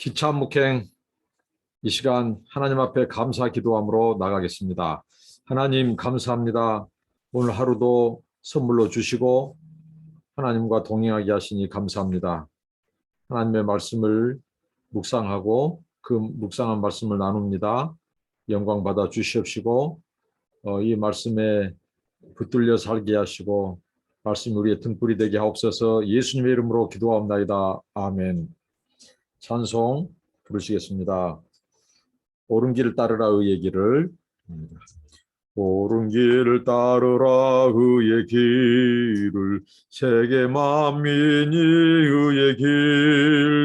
기차 묵행 이 시간 하나님 앞에 감사 기도함으로 나가겠습니다. 하나님 감사합니다. 오늘 하루도 선물로 주시고 하나님과 동행하게 하시니 감사합니다. 하나님의 말씀을 묵상하고 그 묵상한 말씀을 나눕니다. 영광 받아 주시옵시고 어, 이 말씀에 붙들려 살게 하시고 말씀 우리의 등불이 되게 하옵소서 예수님의 이름으로 기도하옵나이다. 아멘. 찬송 부르시겠습니다. 옳은 길을 따르라 의의 길을. 옳은 길을 따르라 의의 길을. 세계 만민이 의의 길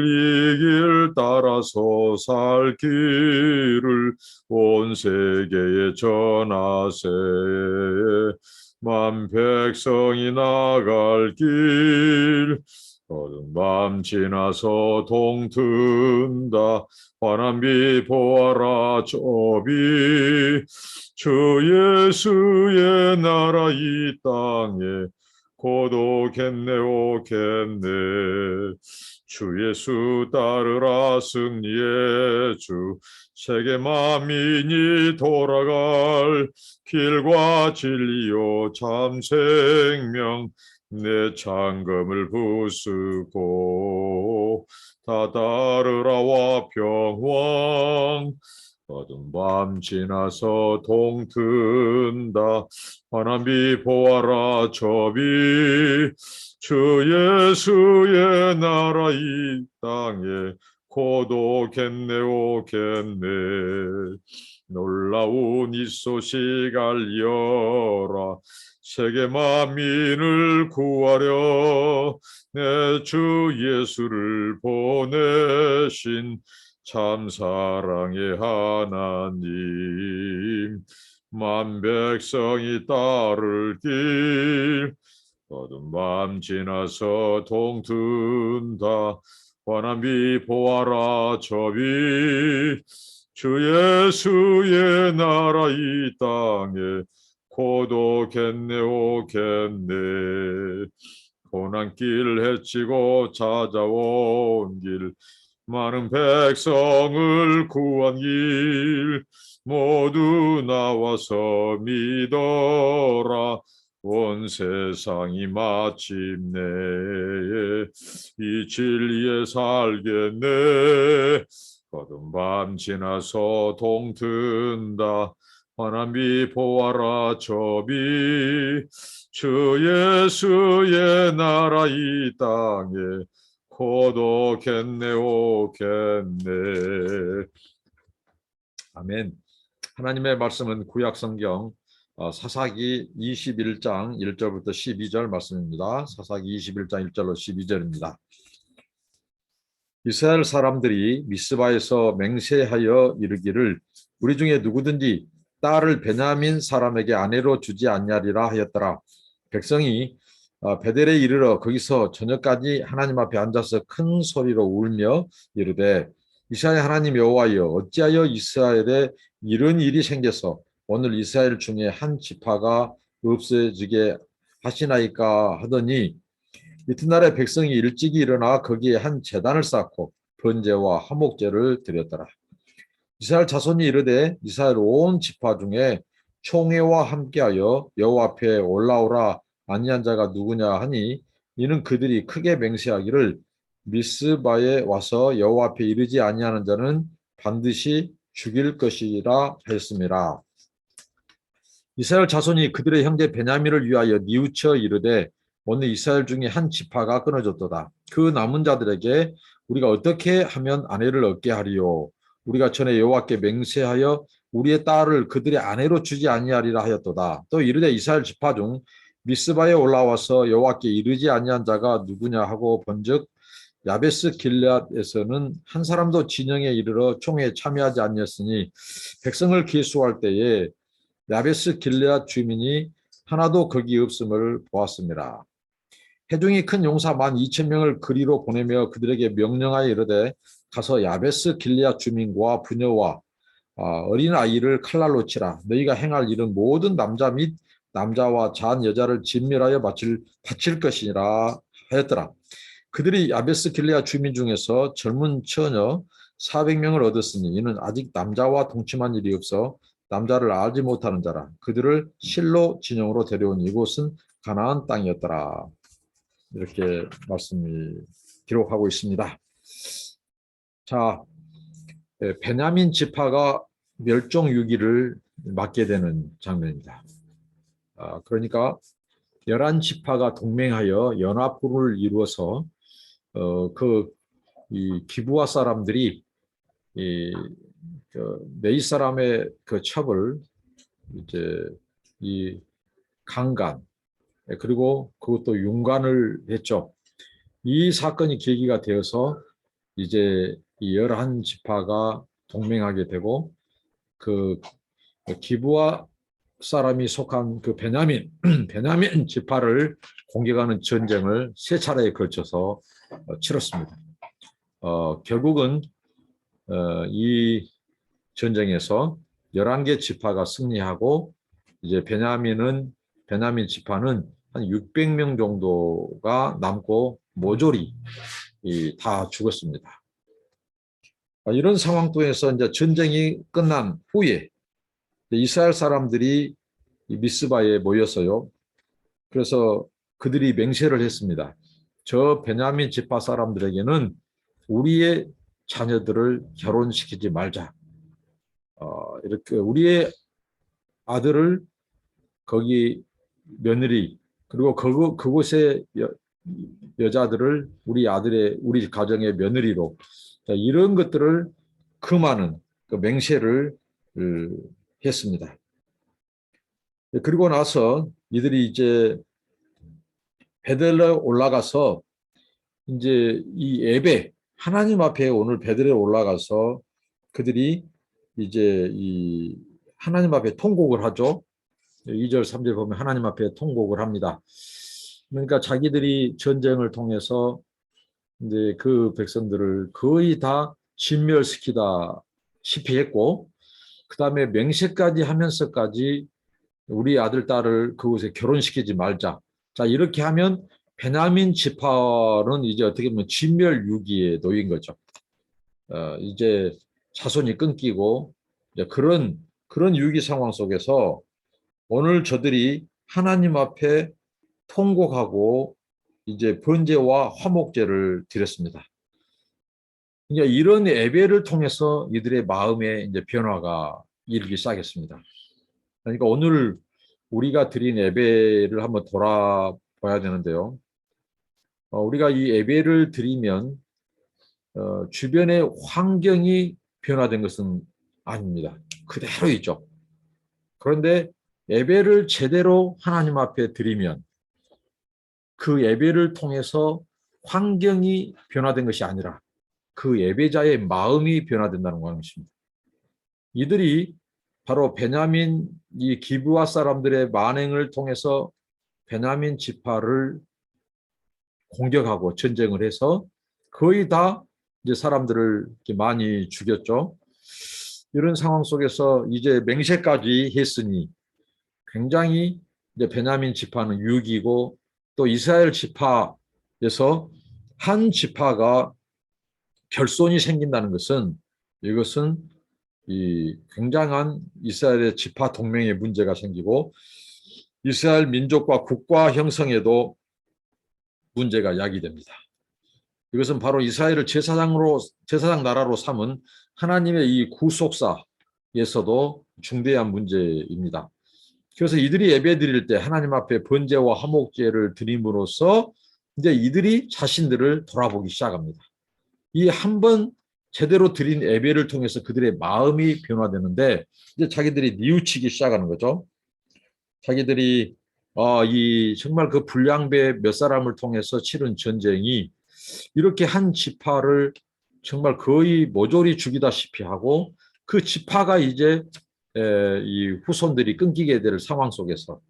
이 길 따라서 살 길을. 온 세계에 전하세. 만 백성이 나갈 길 어두운 밤 지나서 동튼다. 환한 빛 보아라 저비. 주 예수의 나라 이 땅에 곧 오겠네 오 겠네. 주 예수 따르라 승리의 주. 세계 만민이 돌아갈 길과 진리요 참 생명 내 창금을 부수고 다 따르라와 평왕 어두운 밤 지나서 동튼다. 빛 보아라 저비 주 예수의 나라 이 땅에 곧 오겠네 오겠네 놀라운 이 소식 알려라. 세계 만민을 구하려 내 주 예수를 보내신 참 사랑의 하나님. 만 백성이 따를 길 어두운 밤 지나서 동튼다. 환한 빛 보아라 저비 주 예수의 나라 이 땅에 곧 오겠네 오 겠네. 고난길 헤치고 찾아온 길 많은 백성을 구한 길 모두 나와서 믿어라. 온 세상이 마침내 이 진리에 살겠네 어두운 밤 지나서 동튼다 빛 보아라 저비 주 예수의 나라 이 땅에 곧 오겠네 아멘 하나님의 말씀은 구약 성경 어, 사사기 21장 1절부터 12절 말씀입니다. 사사기 21장 1절로 12절입니다. 이스라엘 사람들이 미스바에서 맹세하여 이르기를 우리 중에 누구든지 딸을 베냐민 사람에게 아내로 주지 않냐리라 하였더라. 백성이 어, 베델에 이르러 거기서 저녁까지 하나님 앞에 앉아서 큰 소리로 울며 이르되 이스라엘 하나님 여호와여 어찌하여 이스라엘에 이런 일이 생겨서 오늘 이스라엘 중에 한 지파가 없어지게 하시나이까 하더니 이튿날에 백성이 일찍이 일어나 거기에 한 제단을 쌓고 번제와 화목제를 드렸더라. 이스라엘 자손이 이르되 이스라엘 온 지파 중에 총회와 함께하여 여호와 앞에 올라오라 아니한 자가 누구냐 하니 이는 그들이 크게 맹세하기를 미스바에 와서 여호와 앞에 이르지 아니하는 자는 반드시 죽일 것이라 하였습니다. 이스라엘 자손이 그들의 형제 베냐민을 위하여 뉘우쳐 이르되 오늘 이스라엘 중에 한 지파가 끊어졌도다. 그 남은 자들에게 우리가 어떻게 하면 아내를 얻게 하리요? 우리가 전에 여호와께 맹세하여 우리의 딸을 그들의 아내로 주지 아니하리라 하였도다. 또 이르되 이스라엘 지파 중 미스바에 올라와서 여호와께 이르지 아니한 자가 누구냐 하고 본즉 야베스 길앗에서는 한 사람도 진영에 이르러 총회에 참여하지 아니었으니 백성을 계수할 때에 야베스 길앗 주민이 하나도 거기 없음을 보았습니다. 해중이 큰 용사 만 2천 명을 그리로 보내며 그들에게 명령하여 이르되 가서 야베스 길앗 주민과 부녀와 어린 아이를 칼날로 치라. 너희가 행할 일은 모든 남자 및 남자와 잔 여자를 진멸하여 바칠, 바칠 것이라 하였더라. 그들이 야베스 길레아 주민 중에서 젊은 처녀 400명을 얻었으니 이는 아직 남자와 동침한 일이 없어 남자를 알지 못하는 자라 그들을 실로 진영으로 데려온 이곳은 가나안 땅이었더라 이렇게 말씀이 기록하고 있습니다. 자, 예, 베냐민 지파가 멸종 위기를 맞게 되는 장면입니다. 아, 그러니까 열한 지파가 동맹하여 연합군을 이루어서 어, 그이 기부와 사람들이 이 그, 네이 사람의 그 첩을 이제 이 강간 예, 그리고 그것도 윤관을 했죠. 이 사건이 계기가 되어서 이제 이 열한 지파가 동맹하게 되고 그 기부와 사람이 속한 그 베냐민 베냐민 지파를 공격하는 전쟁을 세 차례에 걸쳐서 어, 치렀습니다. 어, 결국은 어, 이 전쟁에서 11개 지파가 승리하고 이제 베냐민은 베냐민 지파는 한 600명 정도가 남고 모조리 이, 다 죽었습니다. 아, 이런 상황 속에서 이제 전쟁이 끝난 후에 이스라엘 사람들이 이 미스바에 모였어요. 그래서 그들이 맹세를 했습니다. 저 베냐민 지파 사람들에게는 우리의 자녀들을 결혼시키지 말자. 어, 이렇게 우리의 아들을 거기 며느리 그리고 그, 그곳의 여, 여자들을 우리 아들의 우리 가정의 며느리로 자, 이런 것들을 금하는 그 맹세를 을, 했습니다. 그리고 나서 이들이 이제 베델에 올라가서 이제 이 예배 하나님 앞에 오늘 베델에 올라가서 그들이 이제 이 하나님 앞에 통곡을 하죠. 2절 3절 보면 하나님 앞에 통곡을 합니다. 그러니까 자기들이 전쟁을 통해서 이제 그 백성들을 거의 다 진멸시키다 시피 했고 그 다음에 맹세까지 하면서까지 우리 아들 딸을 그곳에 결혼시키지 말자. 자 이렇게 하면 베냐민 지파는 이제 어떻게 보면 진멸 유기에 놓인 거죠. 어, 이제 자손이 끊기고 그런 그런 유기 상황 속에서 오늘 저들이 하나님 앞에 통곡하고 이제 번제와 화목제를 드렸습니다. 이제 이런 예배를 통해서 이들의 마음에 이제 변화가 일기 시작했습니다. 그러니까 오늘 우리가 드린 예배를 한번 돌아봐야 되는데요. 어, 우리가 이 예배를 드리면 어, 주변의 환경이 변화된 것은 아닙니다. 그대로 있죠. 그런데 예배를 제대로 하나님 앞에 드리면 그 예배를 통해서 환경이 변화된 것이 아니라 그 예배자의 마음이 변화된다는 것입니다. 이들이 바로 베냐민 이 기브와 사람들의 만행을 통해서 베냐민 지파를 공격하고 전쟁을 해서 거의 다 이제 사람들을 많이 죽였죠. 이런 상황 속에서 이제 맹세까지 했으니 굉장히 이제 베냐민 지파는 6이고 또 이스라엘 지파에서 한 지파가 결손이 생긴다는 것은 이것은 이 굉장한 이스라엘의 지파 동맹의 문제가 생기고 이스라엘 민족과 국가 형성에도 문제가 야기됩니다. 이것은 바로 이스라엘을 제사장으로 제사장 나라로 삼은 하나님의 이 구속사에서도 중대한 문제입니다. 그래서 이들이 예배 드릴 때 하나님 앞에 번제와 화목제를 드림으로써 이제 이들이 자신들을 돌아보기 시작합니다. 이 한 번 제대로 드린 예배를 통해서 그들의 마음이 변화되는데 이제 자기들이 뉘우치기 시작하는 거죠. 자기들이 어, 이 정말 그 불량배 몇 사람을 통해서 치른 전쟁이 이렇게 한 지파를 정말 거의 모조리 죽이다시피 하고 그 지파가 이제 에, 이 후손들이 끊기게 될 상황 속에서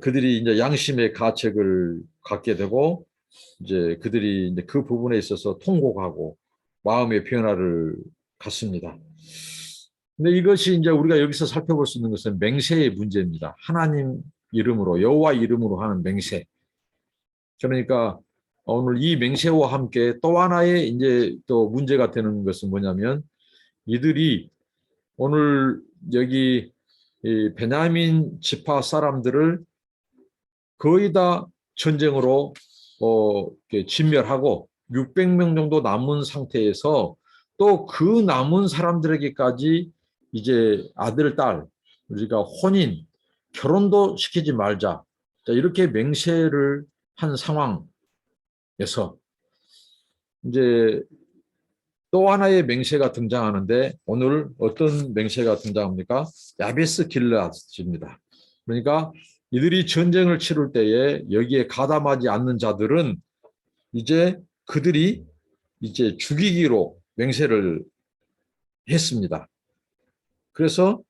그들이 이제 양심의 가책을 갖게 되고 이제 그들이 이제 그 부분에 있어서 통곡하고 마음의 변화를 갖습니다. 근데 이것이 이제 우리가 여기서 살펴볼 수 있는 것은 맹세의 문제입니다. 하나님 이름으로 여호와 이름으로 하는 맹세. 그러니까 오늘 이 맹세와 함께 또 하나의 이제 또 문제가 되는 것은 뭐냐면 이들이 오늘 여기 이 베냐민 지파 사람들을 거의 다 전쟁으로 어, 진멸하고 600명 정도 남은 상태에서 또 그 남은 사람들에게까지 이제 아들, 딸, 우리가 혼인, 결혼도 시키지 말자. 자, 이렇게 맹세를 한 상황에서 이제 또 하나의 맹세가 등장하는데 오늘 어떤 맹세가 등장합니까? 야베스 길라스입니다. 그러니까 이들이 전쟁을 치를 때에 여기에 가담하지 않는 자들은 이제 그들이 이제 죽이기로 맹세를 했습니다. 그래서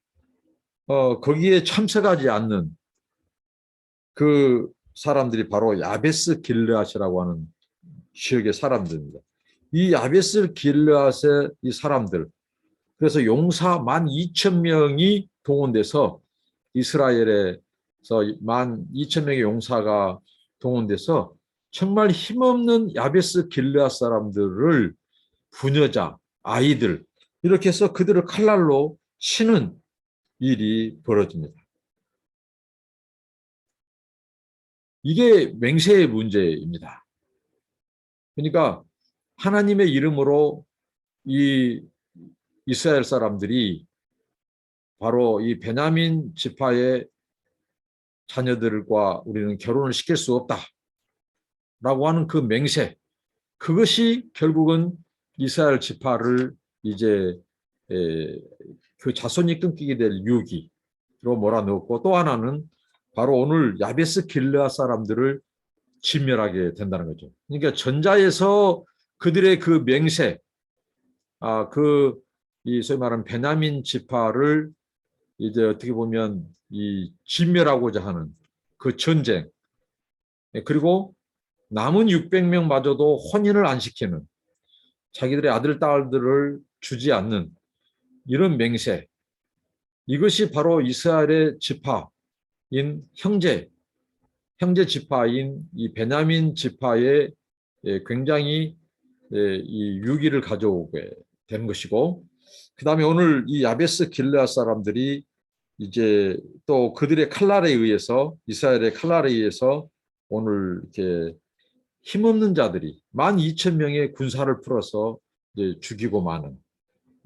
어, 거기에 참석하지 않는 그 사람들이 바로 야베스 길르앗이라고 하는 지역의 사람들입니다. 이 야베스 길르앗의 이 사람들 그래서 용사 만 이천 명이 동원돼서 이스라엘에서 만 이천 명의 용사가 동원돼서 정말 힘없는 야베스 길르앗 사람들을 부녀자, 아이들 이렇게 해서 그들을 칼날로 치는 일이 벌어집니다. 이게 맹세의 문제입니다. 그러니까 하나님의 이름으로 이 이스라엘 사람들이 바로 이 베냐민 지파의 자녀들과 우리는 결혼을 시킬 수 없다 라고 하는 그 맹세 그것이 결국은 이스라엘 지파를 이제 에, 그 자손이 끊기게 될 유기로 몰아넣었고 또 하나는 바로 오늘 야베스 길르아 사람들을 진멸하게 된다는 거죠. 그러니까 전자에서 그들의 그 맹세, 아, 그, 이, 소위 말하는 베냐민 지파를 이제 어떻게 보면 이 진멸하고자 하는 그 전쟁, 예, 그리고 남은 600명마저도 혼인을 안 시키는 자기들의 아들, 딸들을 주지 않는 이런 맹세, 이것이 바로 이스라엘의 지파인 형제, 형제 지파인 이 베냐민 지파의 예, 굉장히 예, 이 유기를 가져오게 되는 것이고, 그 다음에 오늘 이 야베스 길르앗 사람들이 이제 또 그들의 칼날에 의해서 이스라엘의 칼날에 의해서 오늘 이렇게 힘없는 자들이 만 이천 명의 군사를 풀어서 이제 죽이고 마는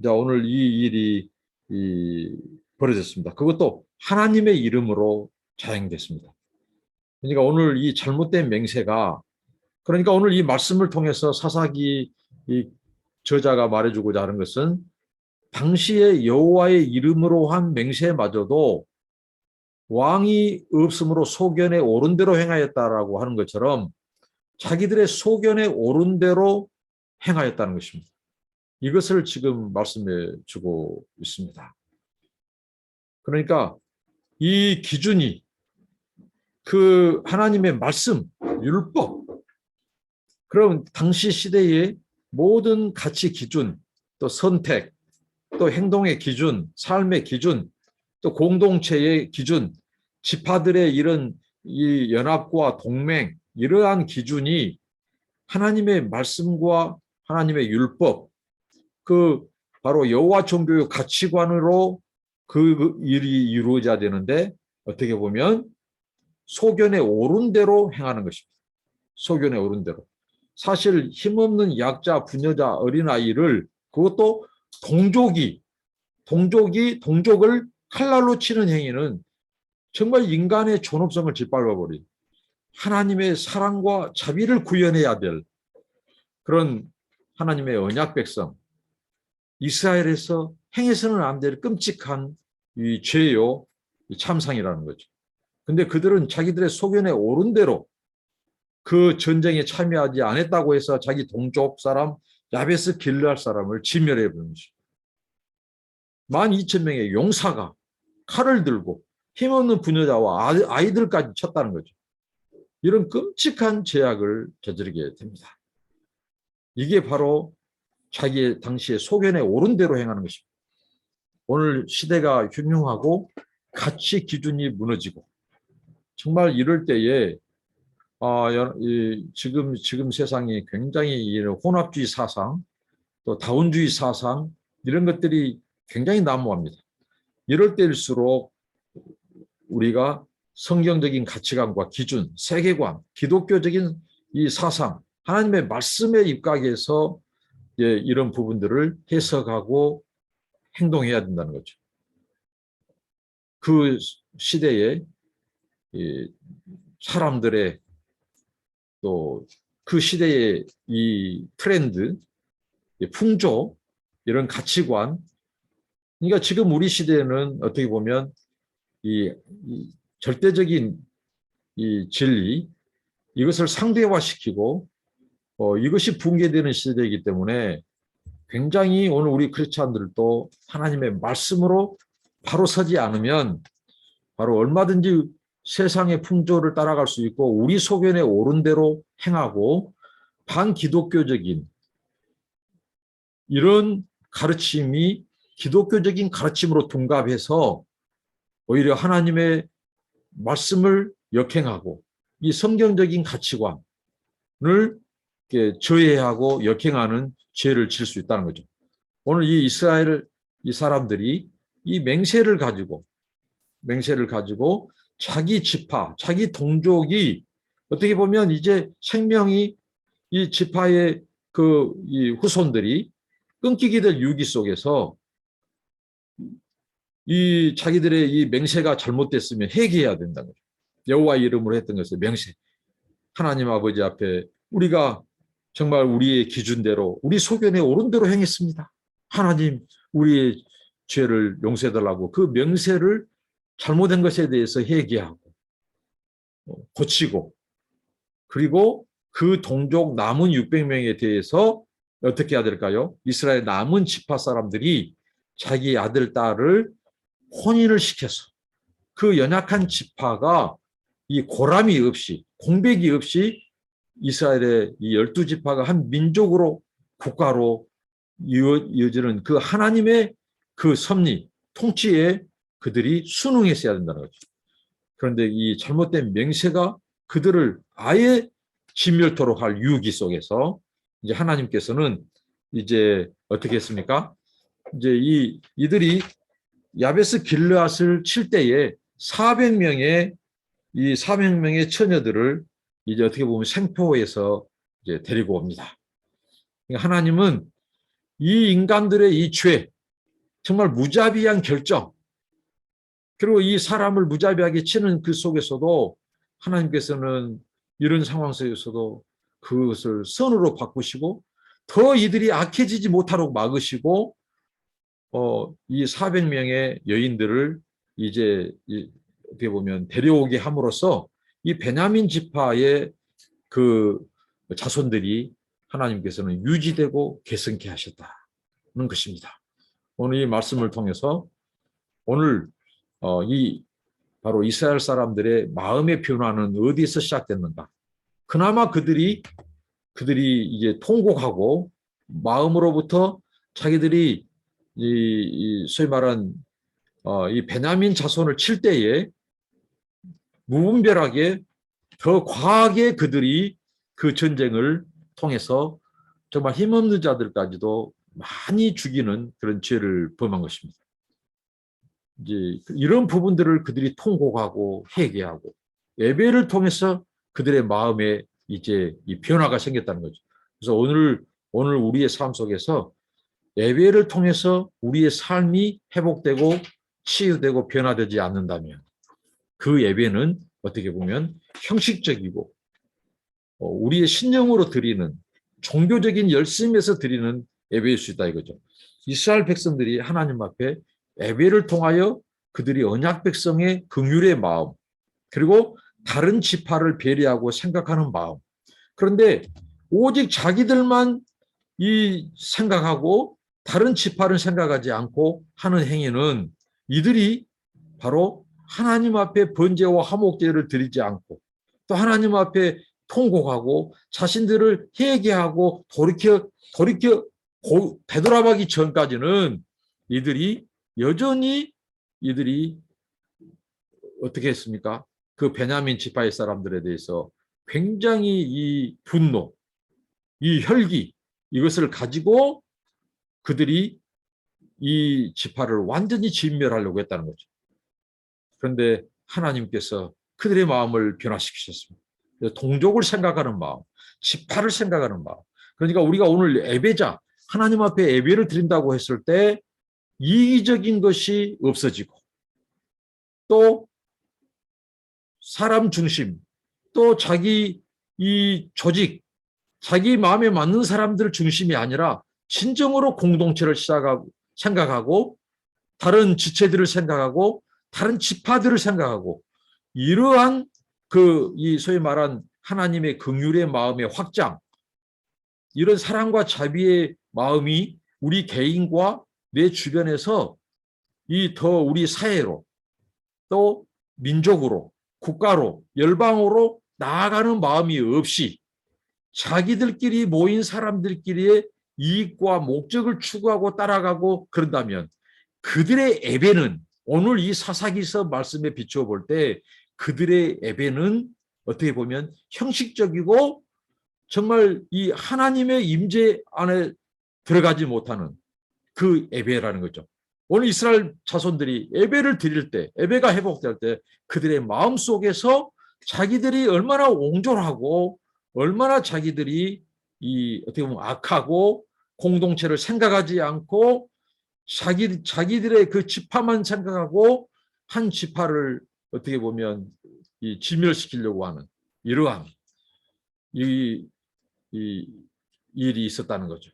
자 오늘 이 일이 이 벌어졌습니다. 그것도 하나님의 이름으로 자행됐습니다. 그러니까 오늘 이 잘못된 맹세가 그러니까 오늘 이 말씀을 통해서 사사기 이 저자가 말해주고자 하는 것은 당시에 여호와의 이름으로 한 맹세마저도 왕이 없으므로 소견에 옳은 대로 행하였다라고 하는 것처럼 자기들의 소견에 옳은 대로 행하였다는 것입니다. 이것을 지금 말씀해 주고 있습니다. 그러니까 이 기준이 그 하나님의 말씀, 율법, 그럼 당시 시대의 모든 가치 기준, 또 선택, 또 행동의 기준, 삶의 기준, 또 공동체의 기준, 지파들의 이런 이 연합과 동맹, 이러한 기준이 하나님의 말씀과 하나님의 율법, 그 바로 여호와 종교의 가치관으로 그 일이 이루어져야 되는데 어떻게 보면 소견에 옳은 대로 행하는 것입니다. 소견에 옳은 대로. 사실 힘없는 약자, 부녀자, 어린아이를 그것도 동족이 동족이 동족을 칼날로 치는 행위는 정말 인간의 존엄성을 짓밟아 버린 하나님의 사랑과 자비를 구현해야 될 그런 하나님의 언약 백성 이스라엘에서 행해서는 안 될 끔찍한 이 죄요 이 참상이라는 거죠. 근데 그들은 자기들의 소견에 옳은 대로 그 전쟁에 참여하지 않았다고 해서 자기 동족 사람 야베스 길르할 사람을 진멸해 버린 것이죠. 만 이천 명의 용사가 칼을 들고 힘없는 부녀자와 아이들까지 쳤다는 거죠. 이런 끔찍한 죄악을 저지르게 됩니다. 이게 바로 자기의 당시의 소견에 옳은 대로 행하는 것입니다. 오늘 시대가 흉흉하고 가치 기준이 무너지고 정말 이럴 때에 어, 여- 이, 지금 지금 세상이 굉장히 이 혼합주의 사상, 또 다원주의 사상 이런 것들이 굉장히 난무합니다. 이럴 때일수록 우리가 성경적인 가치관과 기준, 세계관, 기독교적인 이 사상, 하나님의 말씀에 입각해서 예, 이런 부분들을 해석하고 행동해야 된다는 거죠. 그 시대에 이 사람들의 또 그 시대의 이 트렌드, 이 풍조, 이런 가치관. 그러니까 지금 우리 시대에는 어떻게 보면 이, 이 절대적인 이 진리, 이것을 상대화시키고 어, 이것이 붕괴되는 시대이기 때문에 굉장히 오늘 우리 크리스찬들도 하나님의 말씀으로 바로 서지 않으면 바로 얼마든지 세상의 풍조를 따라갈 수 있고 우리 소견에 옳은 대로 행하고 반기독교적인 이런 가르침이 기독교적인 가르침으로 둔갑해서 오히려 하나님의 말씀을 역행하고 이 성경적인 가치관을 저해하고 역행하는 죄를 질 수 있다는 거죠. 오늘 이 이스라엘 이 사람들이 이 맹세를 가지고 맹세를 가지고 자기 지파, 자기 동족이 어떻게 보면 이제 생명이 이 지파의 그 이 후손들이 끊기게 될 유기 속에서 이 자기들의 이 맹세가 잘못됐으면 회개해야 된다는 거죠. 여호와 이름으로 했던 것을 맹세. 하나님 아버지 앞에 우리가 정말 우리의 기준대로 우리 소견에 옳은 대로 행했습니다. 하나님 우리의 죄를 용서해 달라고 그 명세를 잘못된 것에 대해서 회개하고 어, 고치고 그리고 그 동족 남은 600명에 대해서 어떻게 해야 될까요? 이스라엘 남은 지파 사람들이 자기 아들 딸을 혼인을 시켜서 그 연약한 지파가 이 고람이 없이 공백이 없이 이스라엘의 이 열두 지파가 한 민족으로 국가로 이어, 이어지는 그 하나님의 그 섭리 통치에 그들이 순응했어야 된다는 거죠. 그런데 이 잘못된 맹세가 그들을 아예 진멸토록 할 유기 속에서 이제 하나님께서는 이제 어떻게 했습니까? 이제 이 이들이 야베스 길르앗을 칠 때에 400명의 이 400명의 처녀들을 이제 어떻게 보면 생포해서 이제 데리고 옵니다. 그러니까 하나님은 이 인간들의 이 죄, 정말 무자비한 결정, 그리고 이 사람을 무자비하게 치는 그 속에서도 하나님께서는 이런 상황 속에서도 그것을 선으로 바꾸시고 더 이들이 악해지지 못하도록 막으시고 어, 이 400명의 여인들을 이제 이, 어떻게 보면 데려오게 함으로써 이 베냐민 지파의 그 자손들이 하나님께서는 유지되고 개성케 하셨다는 것입니다. 오늘 이 말씀을 통해서 오늘 어, 이 바로 이스라엘 사람들의 마음의 변화는 어디서 시작됐는가? 그나마 그들이 그들이 이제 통곡하고 마음으로부터 자기들이 이, 이 소위 말한 어, 이 베냐민 자손을 칠 때에 무분별하게 더 과하게 그들이 그 전쟁을 통해서 정말 힘없는 자들까지도 많이 죽이는 그런 죄를 범한 것입니다. 이제 이런 부분들을 그들이 통곡하고 회개하고 예배를 통해서 그들의 마음에 이제 이 변화가 생겼다는 거죠. 그래서 오늘 오늘 우리의 삶 속에서 예배를 통해서 우리의 삶이 회복되고 치유되고 변화되지 않는다면 그 예배는 어떻게 보면 형식적이고 어, 우리의 신령으로 드리는 종교적인 열심에서 드리는 예배일 수 있다 이거죠. 이스라엘 백성들이 하나님 앞에 예배를 통하여 그들이 언약 백성의 긍휼의 마음 그리고 다른 지파를 배려하고 생각하는 마음. 그런데 오직 자기들만 이 생각하고 다른 지파를 생각하지 않고 하는 행위는 이들이 바로 하나님 앞에 번제와 화목제를 드리지 않고 또 하나님 앞에 통곡하고 자신들을 회개하고 돌이켜 돌이켜 고, 되돌아가기 전까지는 이들이 여전히 이들이 어떻게 했습니까? 그 베냐민 지파의 사람들에 대해서 굉장히 이 분노, 이 혈기 이것을 가지고 그들이 이 지파를 완전히 진멸하려고 했다는 거죠. 그런데 하나님께서 그들의 마음을 변화시키셨습니다. 동족을 생각하는 마음, 지파를 생각하는 마음. 그러니까 우리가 오늘 예배자, 하나님 앞에 예배를 드린다고 했을 때 이기적인 것이 없어지고 또 사람 중심, 또 자기 이 조직, 자기 마음에 맞는 사람들 중심이 아니라 진정으로 공동체를 시작하고 생각하고 다른 지체들을 생각하고 다른 지파들을 생각하고 이러한 그 이 소위 말한 하나님의 긍휼의 마음의 확장 이런 사랑과 자비의 마음이 우리 개인과 내 주변에서 이 더 우리 사회로 또 민족으로 국가로 열방으로 나아가는 마음이 없이 자기들끼리 모인 사람들끼리의 이익과 목적을 추구하고 따라가고 그런다면 그들의 예배는 오늘 이 사사기서 말씀에 비추어 볼 때 그들의 예배는 어떻게 보면 형식적이고 정말 이 하나님의 임재 안에 들어가지 못하는 그 예배라는 거죠. 오늘 이스라엘 자손들이 예배를 드릴 때, 예배가 회복될 때 그들의 마음 속에서 자기들이 얼마나 옹졸하고 얼마나 자기들이 이 어떻게 보면 악하고 공동체를 생각하지 않고 자기 자기들의 그 지파만 생각하고 한 지파를 어떻게 보면 이 진멸시키려고 하는 이러한 이, 이 일이 있었다는 거죠.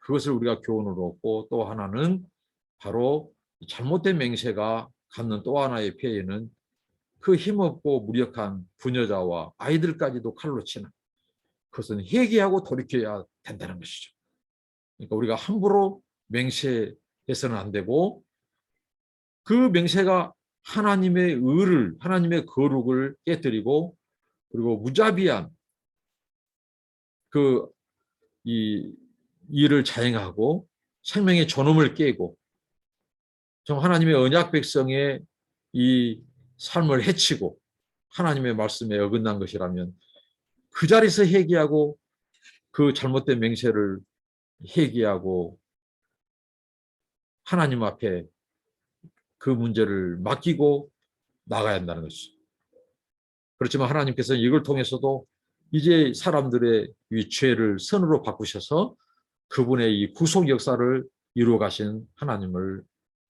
그것을 우리가 교훈으로 얻고 또 하나는 바로 잘못된 맹세가 갖는 또 하나의 폐해는 그 힘없고 무력한 부녀자와 아이들까지도 칼로 치는 그것은 회개하고 돌이켜야 된다는 것이죠. 그러니까 우리가 함부로 맹세해서는 안 되고 그 맹세가 하나님의 의를 하나님의 거룩을 깨뜨리고 그리고 무자비한 그이 일을 자행하고 생명의 존엄을 깨고 정 하나님의 언약 백성의 이 삶을 해치고 하나님의 말씀에 어긋난 것이라면 그 자리에서 회개하고 그 잘못된 맹세를 회개하고 하나님 앞에 그 문제를 맡기고 나가야 한다는 것이죠. 그렇지만 하나님께서는 이걸 통해서도 이제 사람들의 이 죄를 선으로 바꾸셔서 그분의 이 구속 역사를 이루어 가신 하나님을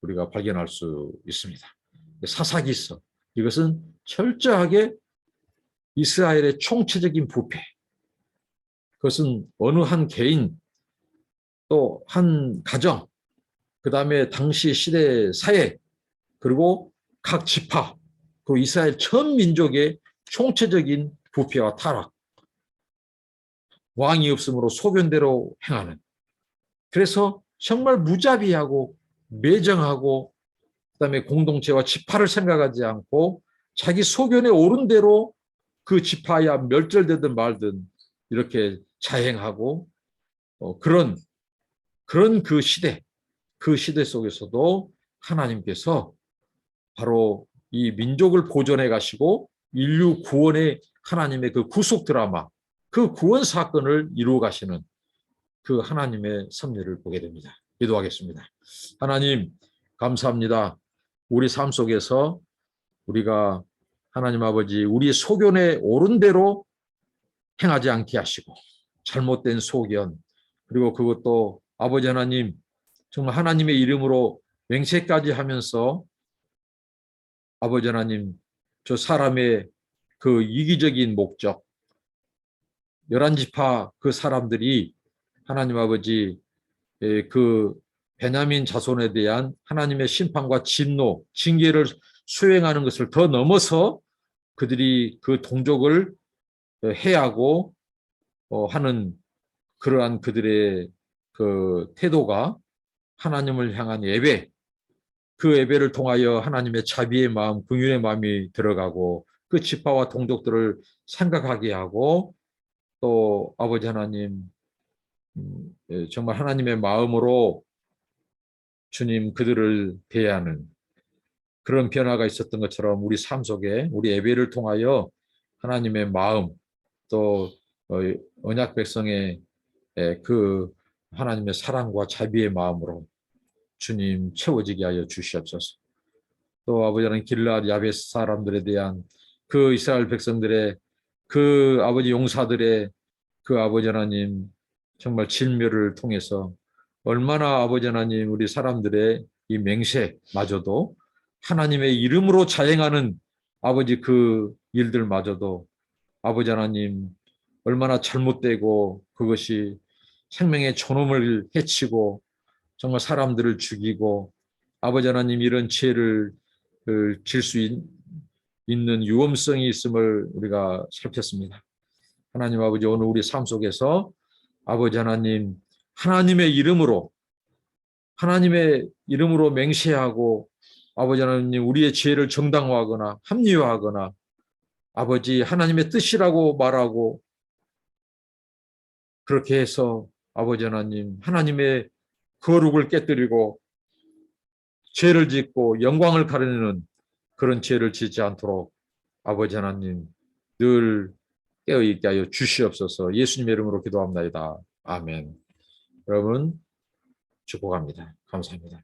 우리가 발견할 수 있습니다. 사사기서 이것은 철저하게 이스라엘의 총체적인 부패. 그것은 어느 한 개인 또 한 가정 그 다음에 당시 시대 사회 그리고 각 지파 그리고 이스라엘 전 민족의 총체적인 부패와 타락 왕이 없으므로 소견대로 행하는 그래서 정말 무자비하고 매정하고 그다음에 공동체와 지파를 생각하지 않고 자기 소견에 오른 대로 그 지파야 멸절되든 말든 이렇게 자행하고 어, 그런 그런 그 시대 그 시대 속에서도 하나님께서 바로 이 민족을 보존해 가시고 인류 구원의 하나님의 그 구속 드라마 그 구원 사건을 이루어 가시는 그 하나님의 섭리를 보게 됩니다. 기도하겠습니다. 하나님 감사합니다. 우리 삶 속에서 우리가 하나님 아버지 우리 소견에 옳은 대로 행하지 않게 하시고 잘못된 소견 그리고 그것도 아버지 하나님 정말 하나님의 이름으로 맹세까지 하면서 아버지 하나님 저 사람의 그 이기적인 목적 열한 지파 그 사람들이 하나님 아버지 그 베냐민 자손에 대한 하나님의 심판과 진노, 징계를 수행하는 것을 더 넘어서 그들이 그 동족을 해하고 어, 하는 그러한 그들의 그 태도가 하나님을 향한 예배, 그 예배를 통하여 하나님의 자비의 마음, 긍휼의 마음이 들어가고 그 지파와 동족들을 생각하게 하고 또 아버지 하나님 음, 예, 정말 하나님의 마음으로 주님 그들을 대하는 그런 변화가 있었던 것처럼 우리 삶 속에 우리 예배를 통하여 하나님의 마음 또 어, 언약 백성의 에, 그 하나님의 사랑과 자비의 마음으로 주님 채워지게 하여 주시옵소서. 또 아버지 하나님 길라 야베스 사람들에 대한 그 이스라엘 백성들의 그 아버지 용사들의 그 아버지 하나님 정말 진멸을 통해서 얼마나 아버지 하나님 우리 사람들의 이 맹세마저도 하나님의 이름으로 자행하는 아버지 그 일들마저도 아버지 하나님 얼마나 잘못되고 그것이 생명의 존엄을 해치고 정말 사람들을 죽이고 아버지 하나님 이런 죄를 질 수 있는 유험성이 있음을 우리가 살폈습니다. 하나님 아버지 오늘 우리 삶 속에서 아버지 하나님 하나님의 이름으로 하나님의 이름으로 맹세하고 아버지 하나님 우리의 죄를 정당화하거나 합리화하거나 아버지 하나님의 뜻이라고 말하고 그렇게 해서 아버지 하나님 하나님의 거룩을 깨뜨리고 죄를 짓고 영광을 가르는 그런 죄를 짓지 않도록 아버지 하나님 늘 깨어 있게 하여 주시옵소서 예수님의 이름으로 기도합니다. 아멘. 여러분 축복합니다. 감사합니다.